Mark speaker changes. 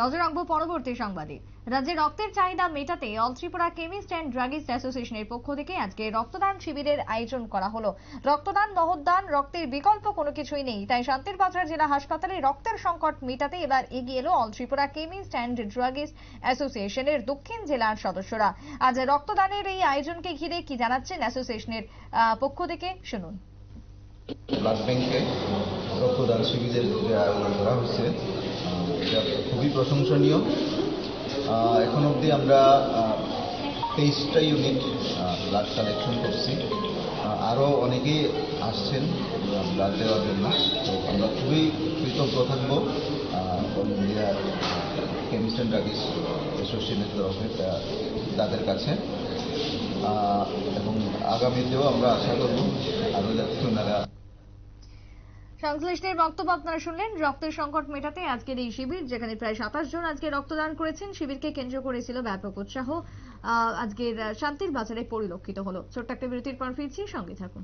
Speaker 1: নজর রাখব পরবর্তী সংবাদে। রাজ্যে রক্তের চাহিদা মেটাতে all Tripura chemist and druggist অ্যাসোসিয়েশনের পক্ষ থেকে আজকে রক্তদান শিবিরের আয়োজন করা হলো। রক্তদান মহদান রক্তের বিকল্প কোনো কিছুই নেই। তাই শান্তির বাজার জেলা হাসপাতালে রক্তের সংকট মেটাতে এবার এগিয়ে এলো all Tripura chemist and druggist অ্যাসোসিয়েশনের দক্ষিণ জেলার সদস্যরা। আজ রক্তদানের এই আয়োজনকে ঘিরে কি জানাচ্ছেন অ্যাসোসিয়েশনের পক্ষ থেকে? শুনুন।
Speaker 2: ব্লাড ব্যাংকে রক্তদান শিবিরের আয়োজন করা এটা খুবই প্রশংসনীয়। এখন অবধি আমরা তেইশটা ইউনিট ব্লাড কালেকশন করছি। আরও অনেকেই আসছেন ব্লাড দেওয়ার জন্য। তো আমরা খুবই কৃতজ্ঞ থাকব। All India chemist and druggist অ্যাসোসিয়েশনের তরফে তাদের কাছে। এবং আগামীতেও আমরা আশা করব
Speaker 1: সংশ্লিষ্টদের বক্তব্য আপনারা শুনলেন। রক্তের সংকট মেটাতে আজকের এই শিবির, যেখানে প্রায় সাতাশ জন আজকে রক্তদান করেছেন, শিবিরকে কেন্দ্র করেছিল ব্যাপক উৎসাহ আজকের শান্তির বাজারে পরিলক্ষিত হলো। ছোট্ট একটা বিরতির পর ফিরছি, সঙ্গে থাকুন।